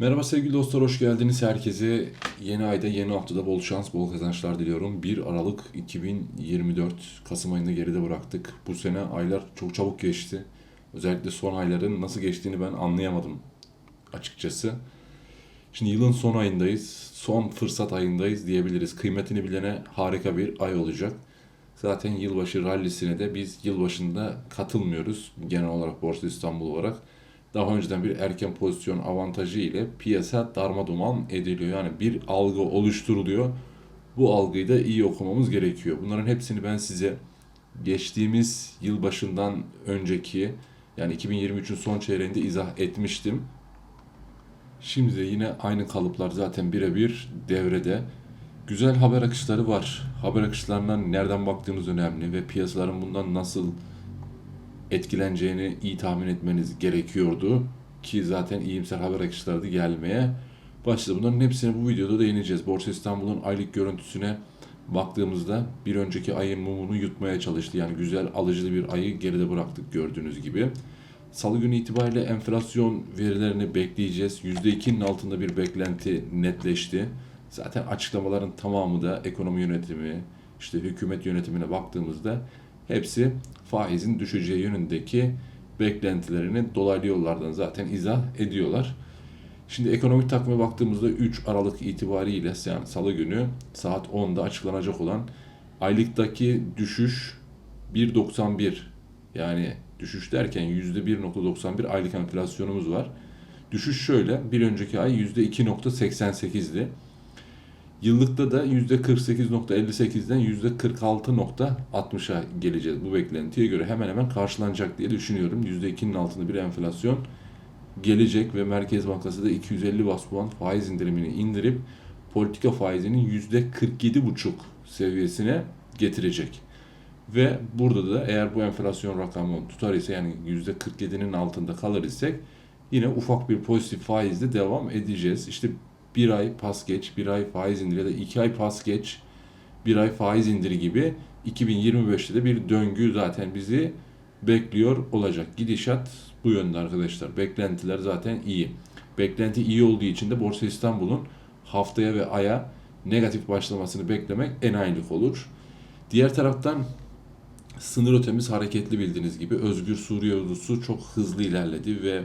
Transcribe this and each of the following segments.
Merhaba sevgili dostlar, hoş geldiniz. Herkese yeni ayda, yeni haftada bol şans, bol kazançlar diliyorum. 1 Aralık 2024, Kasım ayında geride bıraktık. Bu sene aylar çok çabuk geçti. Özellikle son ayların nasıl geçtiğini ben anlayamadım açıkçası. Şimdi yılın son ayındayız, son fırsat ayındayız diyebiliriz. Kıymetini bilene harika bir ay olacak. Zaten yılbaşı rallisine de biz yılbaşında katılmıyoruz genel olarak Borsa İstanbul olarak daha önceden bir erken pozisyon avantajı ile piyasa darmaduman ediliyor. Yani bir algı oluşturuluyor. Bu algıyı da iyi okumamız gerekiyor. Bunların hepsini ben size geçtiğimiz yılbaşından önceki yani 2023'ün son çeyreğinde izah etmiştim. Şimdi de yine aynı kalıplar zaten birebir devrede. Güzel haber akışları var. Haber akışlarından nereden baktığınız önemli ve piyasaların bundan nasıl etkileneceğini iyi tahmin etmeniz gerekiyordu. Ki zaten iyimser haber akışları da gelmeye başladı. Bunların hepsine bu videoda değineceğiz. Borsa İstanbul'un aylık görüntüsüne baktığımızda bir önceki ayın mumunu yutmaya çalıştı. Yani güzel alıcılı bir ayı geride bıraktık gördüğünüz gibi. Salı günü itibariyle enflasyon verilerini bekleyeceğiz. %2'nin altında bir beklenti netleşti. Zaten açıklamaların tamamı da ekonomi yönetimi, işte hükümet yönetimine baktığımızda hepsi faizin düşeceği yönündeki beklentilerini dolaylı yollardan zaten izah ediyorlar. Şimdi ekonomik takvime baktığımızda 3 Aralık itibariyle yani salı günü saat 10'da açıklanacak olan aylıktaki düşüş 1.91 yani düşüş derken %1.91 aylık enflasyonumuz var. Düşüş şöyle bir önceki ay %2.88'di. Yıllıkta da %48.58'den %46.60'a geleceğiz. Bu beklentiye göre hemen hemen karşılanacak diye düşünüyorum. %2'nin altında bir enflasyon gelecek ve Merkez Bankası da 250 bas puan faiz indirimini indirip politika faizinin %47,5 seviyesine getirecek. Ve burada da eğer bu enflasyon rakamı tutar ise yani %47'nin altında kalır isek yine ufak bir pozitif faizle devam edeceğiz. İşte bir ay pas geç, bir ay faiz indiri ya da iki ay pas geç, bir ay faiz indiri gibi 2025'te de bir döngü zaten bizi bekliyor olacak. Gidişat bu yönde arkadaşlar. Beklentiler zaten iyi. Beklenti iyi olduğu için de Borsa İstanbul'un haftaya ve aya negatif başlamasını beklemek en aylık olur. Diğer taraftan sınır ötemiz hareketli bildiğiniz gibi Özgür Suriye ordusu çok hızlı ilerledi ve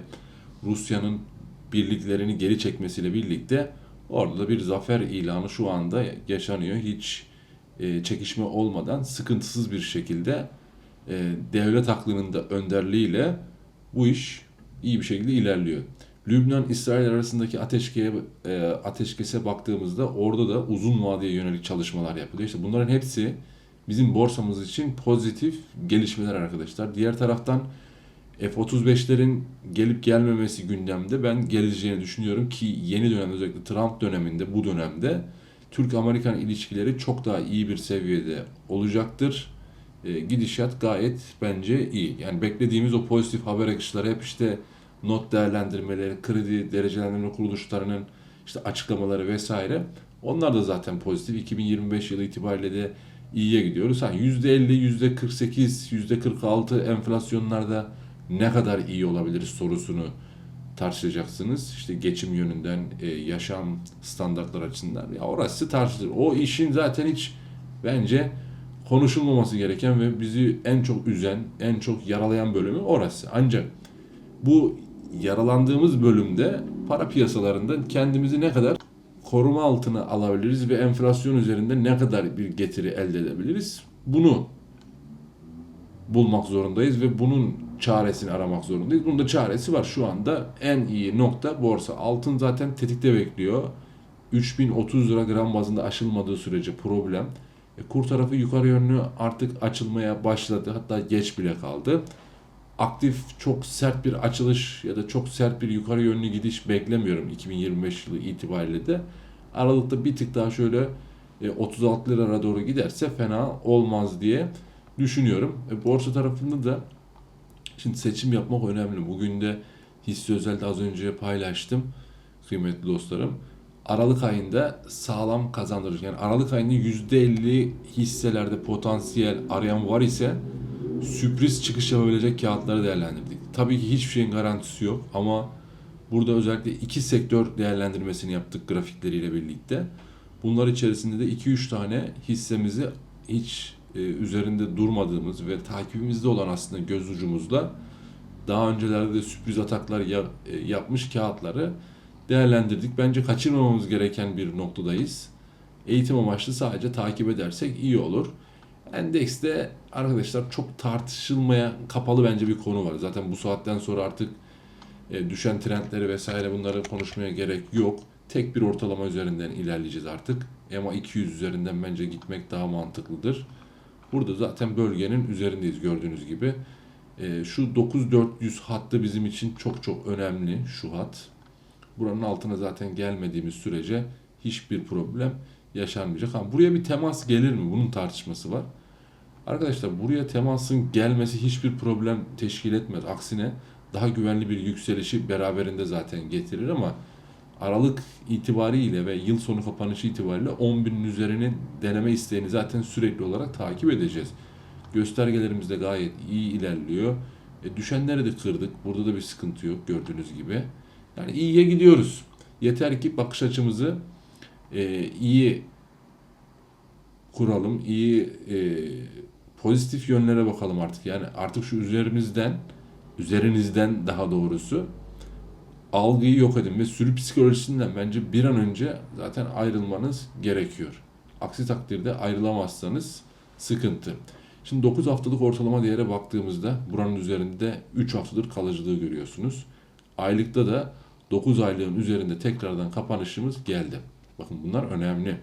Rusya'nın birliklerini geri çekmesiyle birlikte orada da bir zafer ilanı şu anda yaşanıyor. Hiç e, çekişme olmadan sıkıntısız bir şekilde e, devlet aklının da önderliğiyle bu iş iyi bir şekilde ilerliyor. Lübnan-İsrail arasındaki ateşkeye, e, ateşkese baktığımızda orada da uzun vadeye yönelik çalışmalar yapılıyor. İşte bunların hepsi bizim borsamız için pozitif gelişmeler arkadaşlar. Diğer taraftan F-35'lerin gelip gelmemesi gündemde ben geleceğini düşünüyorum ki yeni dönemde özellikle Trump döneminde bu dönemde Türk-Amerikan ilişkileri çok daha iyi bir seviyede olacaktır. E, gidişat gayet bence iyi. Yani beklediğimiz o pozitif haber akışları hep işte not değerlendirmeleri, kredi derecelendirme kuruluşlarının işte açıklamaları vesaire. Onlar da zaten pozitif. 2025 yılı itibariyle de iyiye gidiyoruz. Ha, %50, %48, %46 enflasyonlarda ne kadar iyi olabiliriz sorusunu tartışacaksınız. İşte geçim yönünden, e, yaşam standartları açısından. Ya orası tartışılır. O işin zaten hiç bence konuşulmaması gereken ve bizi en çok üzen, en çok yaralayan bölümü orası. Ancak bu yaralandığımız bölümde para piyasalarında kendimizi ne kadar koruma altına alabiliriz ve enflasyon üzerinde ne kadar bir getiri elde edebiliriz? Bunu bulmak zorundayız ve bunun çaresini aramak zorundayız. Bunun da çaresi var. Şu anda en iyi nokta borsa. Altın zaten tetikte bekliyor. 3030 lira gram bazında aşılmadığı sürece problem. E, kur tarafı yukarı yönlü artık açılmaya başladı. Hatta geç bile kaldı. Aktif çok sert bir açılış ya da çok sert bir yukarı yönlü gidiş beklemiyorum 2025 yılı itibariyle de. Aralıkta bir tık daha şöyle e, 36 liralara doğru giderse fena olmaz diye düşünüyorum. E, borsa tarafında da şimdi seçim yapmak önemli. Bugün de hisse özelde az önce paylaştım kıymetli dostlarım. Aralık ayında sağlam kazandırır. Yani Aralık ayında %50 hisselerde potansiyel arayan var ise sürpriz çıkış yapabilecek kağıtları değerlendirdik. Tabii ki hiçbir şeyin garantisi yok ama Burada özellikle iki sektör değerlendirmesini yaptık grafikleriyle birlikte. Bunlar içerisinde de 2-3 tane hissemizi hiç e, üzerinde durmadığımız ve takibimizde olan aslında göz ucumuzda daha öncelerde de sürpriz ataklar e, yapmış kağıtları değerlendirdik. Bence kaçırmamamız gereken bir noktadayız. Eğitim amaçlı sadece takip edersek iyi olur. Endekste arkadaşlar çok tartışılmaya kapalı bence bir konu var. Zaten bu saatten sonra artık e, düşen trendleri vesaire bunları konuşmaya gerek yok. Tek bir ortalama üzerinden ilerleyeceğiz artık. EMA 200 üzerinden bence gitmek daha mantıklıdır. Burada zaten bölgenin üzerindeyiz gördüğünüz gibi. E, şu 9400 hattı bizim için çok çok önemli şu hat. Buranın altına zaten gelmediğimiz sürece hiçbir problem yaşanmayacak. Ama buraya bir temas gelir mi? Bunun tartışması var. Arkadaşlar buraya temasın gelmesi hiçbir problem teşkil etmez. Aksine daha güvenli bir yükselişi beraberinde zaten getirir ama Aralık itibariyle ve yıl sonu kapanışı itibariyle 10.000'in üzerini deneme isteğini zaten sürekli olarak takip edeceğiz. Göstergelerimiz de gayet iyi ilerliyor. E, düşenleri de kırdık. Burada da bir sıkıntı yok gördüğünüz gibi. Yani iyiye gidiyoruz. Yeter ki bakış açımızı e, iyi kuralım, iyi e, pozitif yönlere bakalım artık. Yani artık şu üzerimizden, üzerinizden daha doğrusu algıyı yok edin ve sürü psikolojisinden bence bir an önce zaten ayrılmanız gerekiyor. Aksi takdirde ayrılamazsanız sıkıntı. Şimdi 9 haftalık ortalama değere baktığımızda buranın üzerinde 3 haftadır kalıcılığı görüyorsunuz. Aylıkta da 9 aylığın üzerinde tekrardan kapanışımız geldi. Bakın bunlar önemli.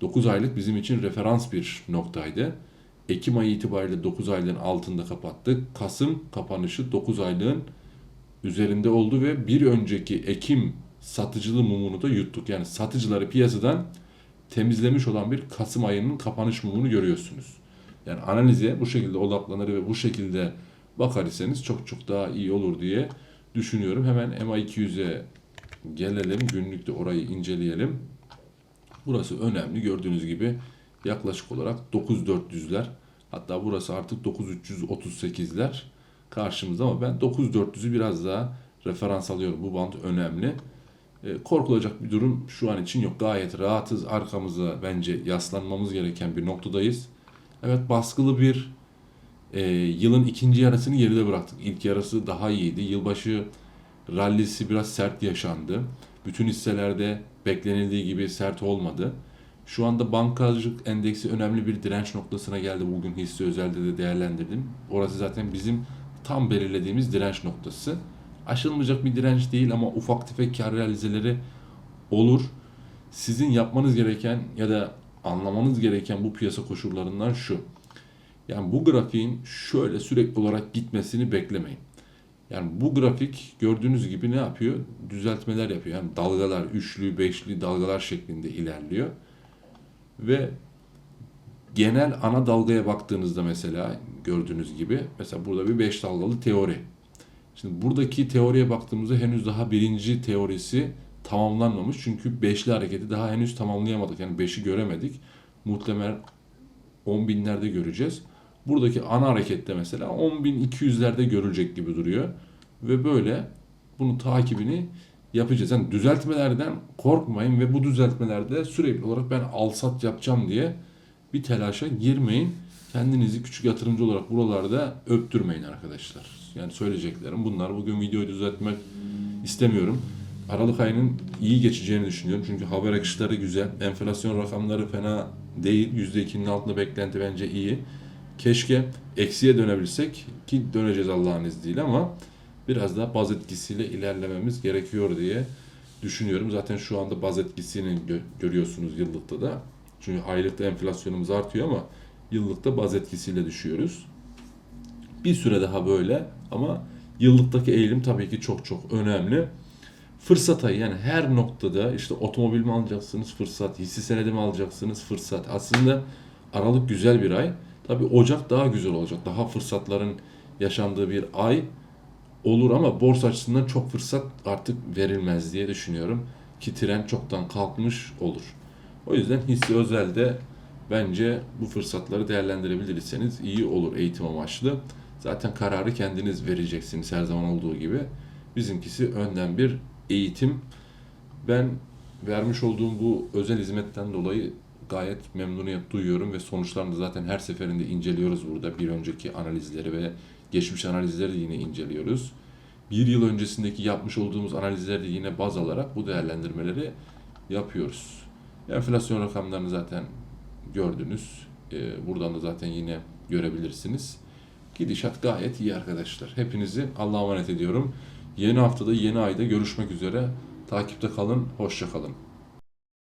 9 aylık bizim için referans bir noktaydı. Ekim ayı itibariyle 9 aylığın altında kapattık. Kasım kapanışı 9 aylığın üzerinde oldu ve bir önceki Ekim satıcılı mumunu da yuttuk. Yani satıcıları piyasadan temizlemiş olan bir Kasım ayının kapanış mumunu görüyorsunuz. Yani analize bu şekilde odaklanır ve bu şekilde bakar iseniz çok çok daha iyi olur diye düşünüyorum. Hemen MA200'e gelelim. Günlükte orayı inceleyelim. Burası önemli. Gördüğünüz gibi yaklaşık olarak 9400'ler. Hatta burası artık 9338'ler karşımızda ama ben 9400'ü biraz daha referans alıyorum. Bu band önemli. E, korkulacak bir durum şu an için yok. Gayet rahatız. Arkamıza bence yaslanmamız gereken bir noktadayız. Evet baskılı bir e, yılın ikinci yarısını geride bıraktık. İlk yarısı daha iyiydi. Yılbaşı rallisi biraz sert yaşandı. Bütün hisselerde beklenildiği gibi sert olmadı. Şu anda bankacılık endeksi önemli bir direnç noktasına geldi. Bugün hisse özelde de değerlendirdim. Orası zaten bizim tam belirlediğimiz direnç noktası. Aşılmayacak bir direnç değil ama ufak tefek kar realizeleri olur. Sizin yapmanız gereken ya da anlamanız gereken bu piyasa koşullarından şu. Yani bu grafiğin şöyle sürekli olarak gitmesini beklemeyin. Yani bu grafik gördüğünüz gibi ne yapıyor? Düzeltmeler yapıyor. Yani dalgalar, üçlü, beşli dalgalar şeklinde ilerliyor. Ve genel ana dalgaya baktığınızda mesela gördüğünüz gibi mesela burada bir beş dalgalı teori. Şimdi buradaki teoriye baktığımızda henüz daha birinci teorisi tamamlanmamış. Çünkü beşli hareketi daha henüz tamamlayamadık. Yani beşi göremedik. Muhtemelen 10 binlerde göreceğiz. Buradaki ana harekette mesela 10.200'lerde görülecek gibi duruyor. Ve böyle bunun takibini yapacağız. Yani düzeltmelerden korkmayın ve bu düzeltmelerde sürekli olarak ben al sat yapacağım diye bir telaşa girmeyin. Kendinizi küçük yatırımcı olarak buralarda öptürmeyin arkadaşlar. Yani söyleyeceklerim bunlar. Bugün videoyu düzeltmek istemiyorum. Aralık ayının iyi geçeceğini düşünüyorum. Çünkü haber akışları güzel. Enflasyon rakamları fena değil. %2'nin altında beklenti bence iyi. Keşke eksiye dönebilsek ki döneceğiz Allah'ın izniyle ama biraz daha baz etkisiyle ilerlememiz gerekiyor diye düşünüyorum. Zaten şu anda baz etkisini gö- görüyorsunuz yıllıkta da. Çünkü aylıkta enflasyonumuz artıyor ama yıllıkta baz etkisiyle düşüyoruz. Bir süre daha böyle ama yıllıktaki eğilim tabii ki çok çok önemli. Fırsat ayı yani her noktada işte otomobil mi alacaksınız fırsat, hisse senedi mi alacaksınız fırsat. Aslında Aralık güzel bir ay. Tabii Ocak daha güzel olacak. Daha fırsatların yaşandığı bir ay olur ama borsa açısından çok fırsat artık verilmez diye düşünüyorum. Ki tren çoktan kalkmış olur. O yüzden hisse özelde bence bu fırsatları değerlendirebilirseniz iyi olur eğitim amaçlı. Zaten kararı kendiniz vereceksiniz her zaman olduğu gibi. Bizimkisi önden bir eğitim. Ben vermiş olduğum bu özel hizmetten dolayı gayet memnuniyet duyuyorum ve sonuçlarını zaten her seferinde inceliyoruz burada. Bir önceki analizleri ve geçmiş analizleri de yine inceliyoruz. Bir yıl öncesindeki yapmış olduğumuz analizleri de yine baz alarak bu değerlendirmeleri yapıyoruz. Enflasyon rakamlarını zaten gördünüz. Ee, Buradan da zaten yine görebilirsiniz. Gidişat gayet iyi arkadaşlar. Hepinizi Allah'a emanet ediyorum. Yeni haftada, yeni ayda görüşmek üzere. Takipte kalın, hoşça kalın.